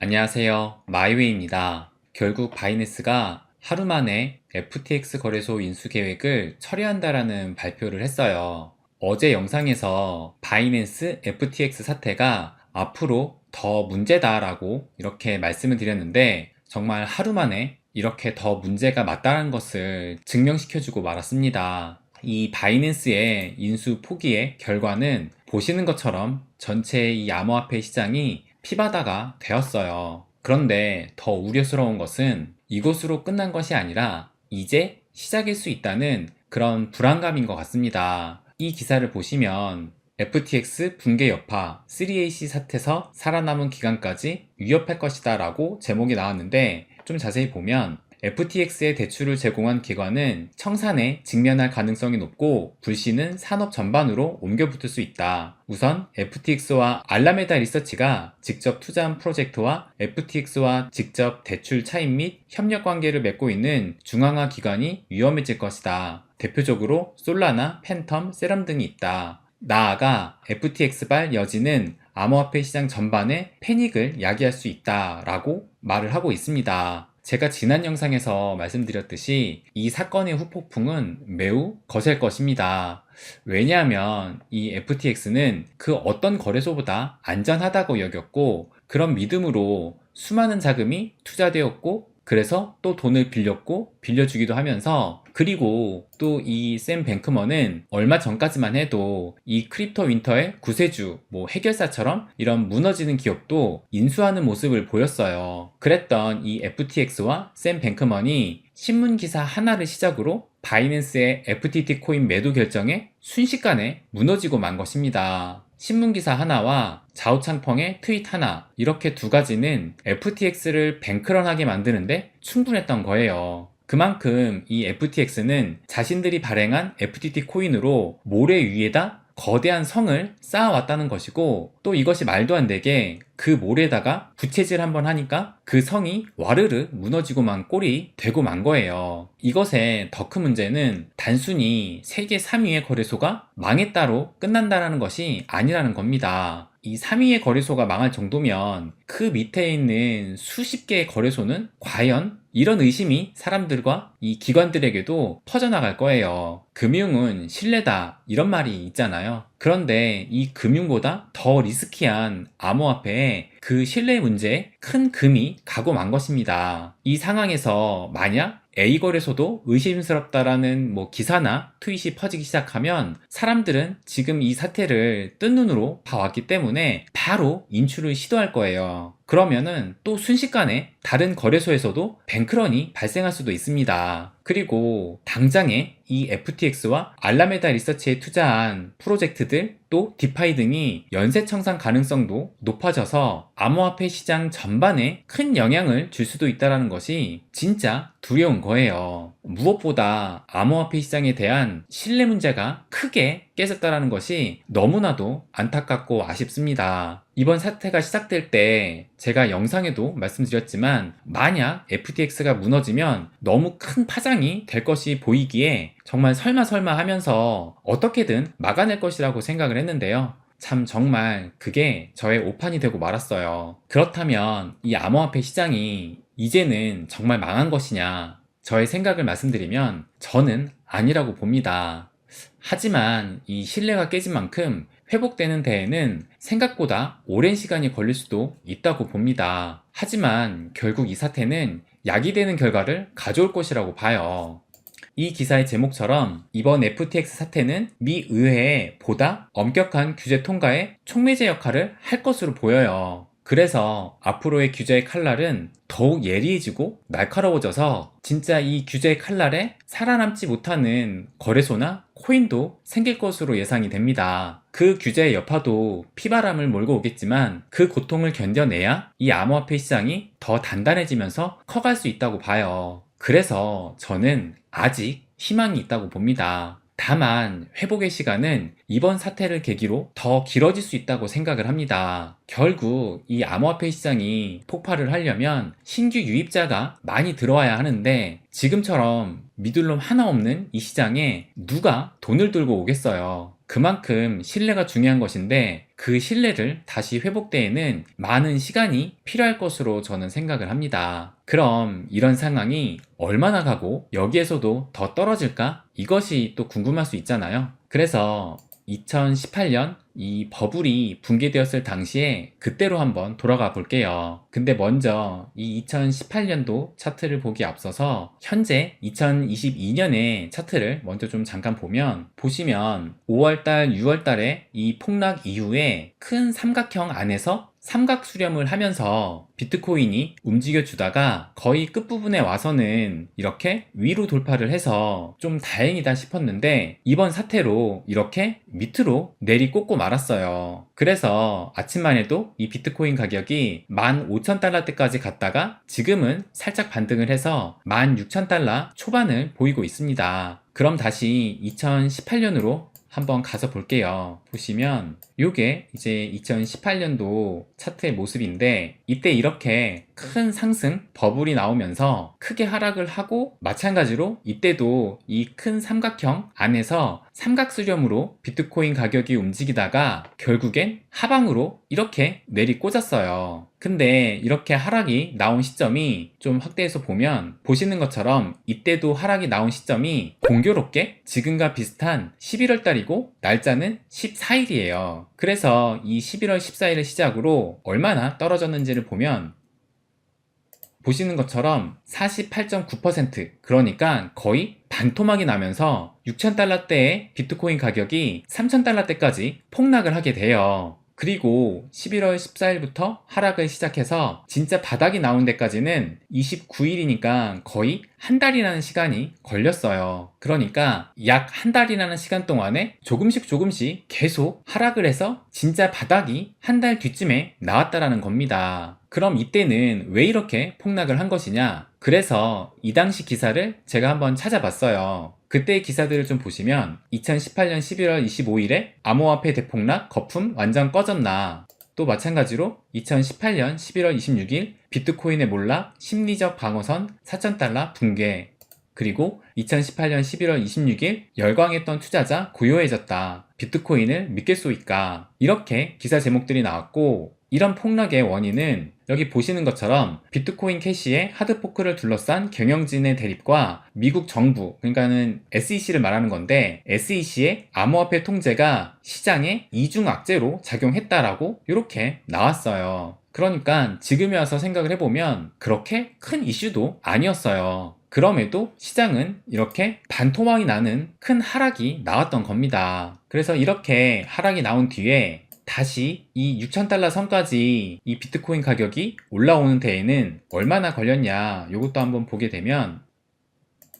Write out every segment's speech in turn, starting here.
안녕하세요. 마이웨이입니다. 결국 바이낸스가 하루 만에 FTX 거래소 인수 계획을 처리한다라는 발표를 했어요. 어제 영상에서 바이낸스 FTX 사태가 앞으로 더 문제다라고 이렇게 말씀을 드렸는데 정말 하루 만에 이렇게 더 문제가 맞다는 것을 증명시켜주고 말았습니다. 이 바이낸스의 인수 포기의 결과는 보시는 것처럼 전체 이 암호화폐 시장이 피바다가 되었어요. 그런데 더 우려스러운 것은 이것으로 끝난 것이 아니라 이제 시작일 수 있다는 그런 불안감인 것 같습니다. 이 기사를 보시면 FTX 붕괴 여파 3AC 사태에서 살아남은 기간까지 위협할 것이다 라고 제목이 나왔는데 좀 자세히 보면 FTX에 대출을 제공한 기관은 청산에 직면할 가능성이 높고 불씨는 산업 전반으로 옮겨 붙을 수 있다. 우선 FTX와 알라메다 리서치가 직접 투자한 프로젝트와 FTX와 직접 대출 차입 및 협력 관계를 맺고 있는 중앙화 기관이 위험해질 것이다. 대표적으로 솔라나, 팬텀, 세럼 등이 있다. 나아가 FTX발 여지는 암호화폐 시장 전반에 패닉을 야기할 수 있다라고 말을 하고 있습니다. 제가 지난 영상에서 말씀드렸듯이 이 사건의 후폭풍은 매우 거셀 것입니다. 왜냐하면 이 FTX는 그 어떤 거래소보다 안전하다고 여겼고 그런 믿음으로 수많은 자금이 투자되었고 그래서 또 돈을 빌렸고 빌려주기도 하면서 그리고 또 이 샘 뱅크먼은 얼마 전까지만 해도 이 크립토 윈터의 구세주, 뭐 해결사처럼 이런 무너지는 기업도 인수하는 모습을 보였어요. 그랬던 이 FTX와 샘 뱅크먼이 신문 기사 하나를 시작으로 바이낸스의 FTT 코인 매도 결정에 순식간에 무너지고 만 것입니다. 신문기사 하나와 자우창펑의 트윗 하나 이렇게 두 가지는 FTX를 뱅크런하게 만드는데 충분했던 거예요. 그만큼 이 FTX는 자신들이 발행한 FTT 코인으로 모래 위에다 거대한 성을 쌓아왔다는 것이고 또 이것이 말도 안 되게 그 모래에다가 부채질 한번 하니까 그 성이 와르르 무너지고만 꼴이 되고 만 거예요. 이것의 더 큰 문제는 단순히 세계 3위의 거래소가 망했다로 끝난다는 것이 아니라는 겁니다. 이 3위의 거래소가 망할 정도면 그 밑에 있는 수십 개의 거래소는 과연 이런 의심이 사람들과 이 기관들에게도 퍼져나갈 거예요. 금융은 신뢰다 이런 말이 있잖아요. 그런데 이 금융보다 더 리스키한 암호화폐에 그 신뢰 문제에 큰 금이 가고 만 것입니다. 이 상황에서 만약 A 거래소도 의심스럽다라는 뭐 기사나 트윗이 퍼지기 시작하면 사람들은 지금 이 사태를 뜬 눈으로 봐왔기 때문에 바로 인출을 시도할 거예요. 그러면은 또 순식간에 다른 거래소에서도 뱅크런이 발생할 수도 있습니다. 그리고 당장에 이 FTX와 알라메다 리서치에 투자한 프로젝트들 또 디파이 등이 연쇄 청산 가능성도 높아져서 암호화폐 시장 전반에 큰 영향을 줄 수도 있다는 것이 진짜 두려운 거예요. 무엇보다 암호화폐 시장에 대한 신뢰 문제가 크게 깨졌다는 것이 너무나도 안타깝고 아쉽습니다. 이번 사태가 시작될 때 제가 영상에도 말씀드렸지만 만약 FTX가 무너지면 너무 큰 파장이 될 것이 보이기에 정말 설마 설마 하면서 어떻게든 막아낼 것이라고 생각을 했는데요. 참 정말 그게 저의 오판이 되고 말았어요. 그렇다면 이 암호화폐 시장이 이제는 정말 망한 것이냐? 저의 생각을 말씀드리면 저는 아니라고 봅니다. 하지만 이 신뢰가 깨진 만큼 회복되는 데에는 생각보다 오랜 시간이 걸릴 수도 있다고 봅니다. 하지만 결국 이 사태는 약이 되는 결과를 가져올 것이라고 봐요. 이 기사의 제목처럼 이번 FTX 사태는 미 의회에 보다 엄격한 규제 통과에 촉매제 역할을 할 것으로 보여요. 그래서 앞으로의 규제의 칼날은 더욱 예리해지고 날카로워져서 진짜 이 규제의 칼날에 살아남지 못하는 거래소나 코인도 생길 것으로 예상이 됩니다. 그 규제의 여파도 피바람을 몰고 오겠지만 그 고통을 견뎌내야 이 암호화폐 시장이 더 단단해지면서 커갈 수 있다고 봐요. 그래서 저는 아직 희망이 있다고 봅니다. 다만 회복의 시간은 이번 사태를 계기로 더 길어질 수 있다고 생각을 합니다. 결국 이 암호화폐 시장이 폭발을 하려면 신규 유입자가 많이 들어와야 하는데 지금처럼 믿을 놈 하나 없는 이 시장에 누가 돈을 들고 오겠어요. 그만큼 신뢰가 중요한 것인데 그 신뢰를 다시 회복되에는 많은 시간이 필요할 것으로 저는 생각을 합니다. 그럼 이런 상황이 얼마나 가고 여기에서도 더 떨어질까? 이것이 또 궁금할 수 있잖아요. 그래서 2018년 이 버블이 붕괴되었을 당시에 그때로 한번 돌아가 볼게요. 근데 먼저 이 2018년도 차트를 보기 앞서서 현재 2022년의 차트를 먼저 좀 잠깐 보면 보시면 5월달, 6월달에 이 폭락 이후에 큰 삼각형 안에서 삼각 수렴을 하면서 비트코인이 움직여 주다가 거의 끝부분에 와서는 이렇게 위로 돌파를 해서 좀 다행이다 싶었는데 이번 사태로 이렇게 밑으로 내리 꽂고 말았어요. 그래서 아침만 해도 이 비트코인 가격이 15,000달러대까지 갔다가 지금은 살짝 반등을 해서 16,000달러 초반을 보이고 있습니다. 그럼 다시 2018년으로 한번 가서 볼게요. 보시면 요게 이제 2018년도 차트의 모습인데 이때 이렇게 큰 상승 버블이 나오면서 크게 하락을 하고 마찬가지로 이때도 이 큰 삼각형 안에서 삼각 수렴으로 비트코인 가격이 움직이다가 결국엔 하방으로 이렇게 내리 꽂았어요. 근데 이렇게 하락이 나온 시점이 좀 확대해서 보면 보시는 것처럼 이때도 하락이 나온 시점이 공교롭게 지금과 비슷한 11월 달이고 날짜는 14일이에요. 그래서 이 11월 14일을 시작으로 얼마나 떨어졌는지를 보면 보시는 것처럼 48.9% 그러니까 거의 반토막이 나면서 6,000달러대의 비트코인 가격이 3,000달러대까지 폭락을 하게 돼요. 그리고 11월 14일부터 하락을 시작해서 진짜 바닥이 나온 데까지는 29일이니까 거의 한 달이라는 시간이 걸렸어요. 그러니까 약 한 달이라는 시간 동안에 조금씩 조금씩 계속 하락을 해서 진짜 바닥이 한 달 뒤쯤에 나왔다라는 겁니다. 그럼 이때는 왜 이렇게 폭락을 한 것이냐? 그래서 이 당시 기사를 제가 한번 찾아봤어요. 그때의 기사들을 좀 보시면 2018년 11월 25일에 암호화폐 대폭락 거품 완전 꺼졌나 또 마찬가지로 2018년 11월 26일 비트코인의 몰락 심리적 방어선 4,000달러 붕괴 그리고 2018년 11월 26일 열광했던 투자자 고요해졌다. 비트코인을 믿겠소이까? 이렇게 기사 제목들이 나왔고 이런 폭락의 원인은 여기 보시는 것처럼 비트코인 캐시의 하드포크를 둘러싼 경영진의 대립과 미국 정부, 그러니까는 SEC를 말하는 건데 SEC의 암호화폐 통제가 시장에 이중 악재로 작용했다라고 이렇게 나왔어요. 그러니까 지금에 와서 생각을 해보면 그렇게 큰 이슈도 아니었어요. 그럼에도 시장은 이렇게 반토막이 나는 큰 하락이 나왔던 겁니다. 그래서 이렇게 하락이 나온 뒤에 다시 이 6,000달러 선까지 이 비트코인 가격이 올라오는 데에는 얼마나 걸렸냐 이것도 한번 보게 되면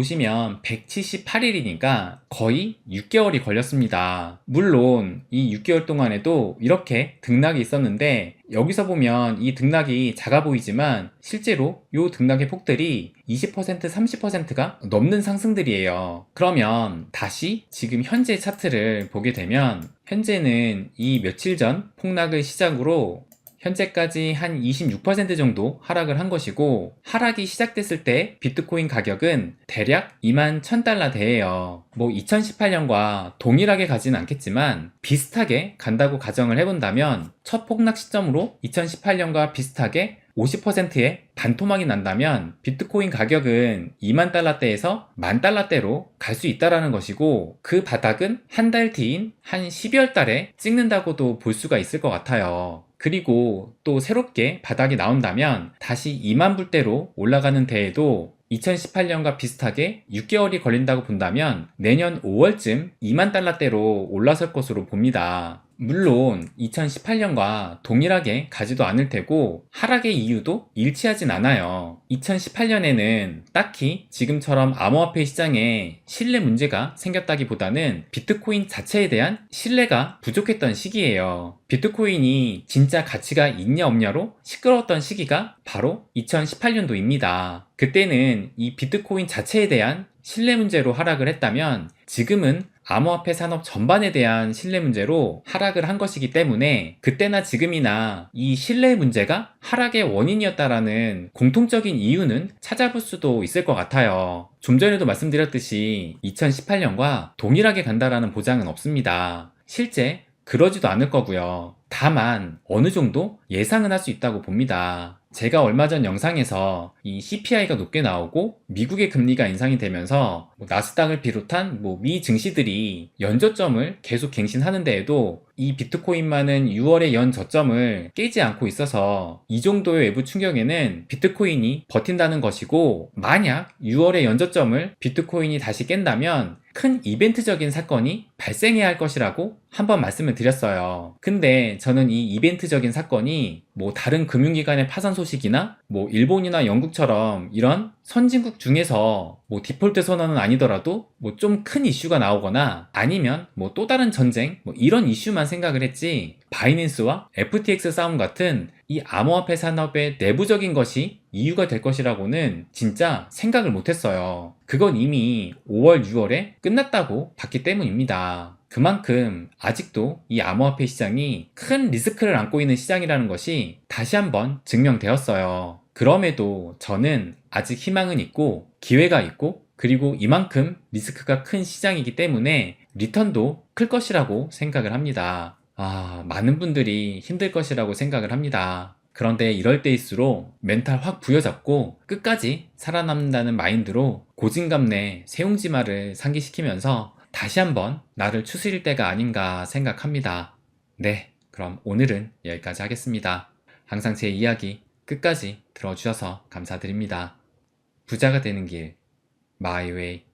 보시면 178일이니까 거의 6개월이 걸렸습니다. 물론 이 6개월 동안에도 이렇게 등락이 있었는데 여기서 보면 이 등락이 작아 보이지만 실제로 이 등락의 폭들이 20% 30%가 넘는 상승들이에요. 그러면 다시 지금 현재 차트를 보게 되면 현재는 이 며칠 전 폭락을 시작으로 현재까지 한 26% 정도 하락을 한 것이고 하락이 시작됐을 때 비트코인 가격은 대략 2만 1000달러대예요. 뭐 2018년과 동일하게 가지는 않겠지만 비슷하게 간다고 가정을 해본다면 첫 폭락 시점으로 2018년과 비슷하게 50%의 반토막이 난다면 비트코인 가격은 2만 달러대에서 만 달러대로 갈 수 있다라는 것이고 그 바닥은 한 달 뒤인 한 12월 달에 찍는다고도 볼 수가 있을 것 같아요. 그리고 또 새롭게 바닥이 나온다면 다시 2만 불대로 올라가는 데에도 2018년과 비슷하게 6개월이 걸린다고 본다면 내년 5월쯤 2만 달러대로 올라설 것으로 봅니다. 물론 2018년과 동일하게 가지도 않을 테고 하락의 이유도 일치하진 않아요. 2018년에는 딱히 지금처럼 암호화폐 시장에 신뢰 문제가 생겼다기보다는 비트코인 자체에 대한 신뢰가 부족했던 시기예요. 비트코인이 진짜 가치가 있냐 없냐로 시끄러웠던 시기가 바로 2018년도입니다. 그때는 이 비트코인 자체에 대한 신뢰 문제로 하락을 했다면 지금은 암호화폐 산업 전반에 대한 신뢰 문제로 하락을 한 것이기 때문에 그때나 지금이나 이 신뢰 문제가 하락의 원인이었다라는 공통적인 이유는 찾아볼 수도 있을 것 같아요. 좀 전에도 말씀드렸듯이 2018년과 동일하게 간다라는 보장은 없습니다. 실제 그러지도 않을 거고요. 다만 어느 정도 예상은 할 수 있다고 봅니다. 제가 얼마 전 영상에서 이 CPI가 높게 나오고 미국의 금리가 인상이 되면서 뭐 나스닥을 비롯한 뭐 미 증시들이 연저점을 계속 갱신하는 데에도 이 비트코인만은 6월의 연 저점을 깨지 않고 있어서 이 정도의 외부 충격에는 비트코인이 버틴다는 것이고 만약 6월의 연 저점을 비트코인이 다시 깬다면 큰 이벤트적인 사건이 발생해야 할 것이라고 한번 말씀을 드렸어요. 근데 저는 이 이벤트적인 사건이 뭐 다른 금융기관의 파산 소식이나 뭐 일본이나 영국처럼 이런 선진국 중에서 뭐 디폴트 선언은 아니더라도 뭐 좀 큰 이슈가 나오거나 아니면 뭐 또 다른 전쟁 뭐 이런 이슈만 생각을 했지 바이낸스와 FTX 싸움 같은 이 암호화폐 산업의 내부적인 것이 이유가 될 것이라고는 진짜 생각을 못했어요. 그건 이미 5월, 6월에 끝났다고 봤기 때문입니다. 그만큼 아직도 이 암호화폐 시장이 큰 리스크를 안고 있는 시장이라는 것이 다시 한번 증명되었어요. 그럼에도 저는 아직 희망은 있고 기회가 있고 그리고 이만큼 리스크가 큰 시장이기 때문에 리턴도 클 것이라고 생각을 합니다. 아, 많은 분들이 힘들 것이라고 생각을 합니다. 그런데 이럴 때일수록 멘탈 확 부여잡고 끝까지 살아남는다는 마인드로 고진감래 세용지마를 상기시키면서 다시 한번 나를 추스릴 때가 아닌가 생각합니다. 네, 그럼 오늘은 여기까지 하겠습니다. 항상 제 이야기 끝까지 들어주셔서 감사드립니다. 부자가 되는 길, 마이웨이.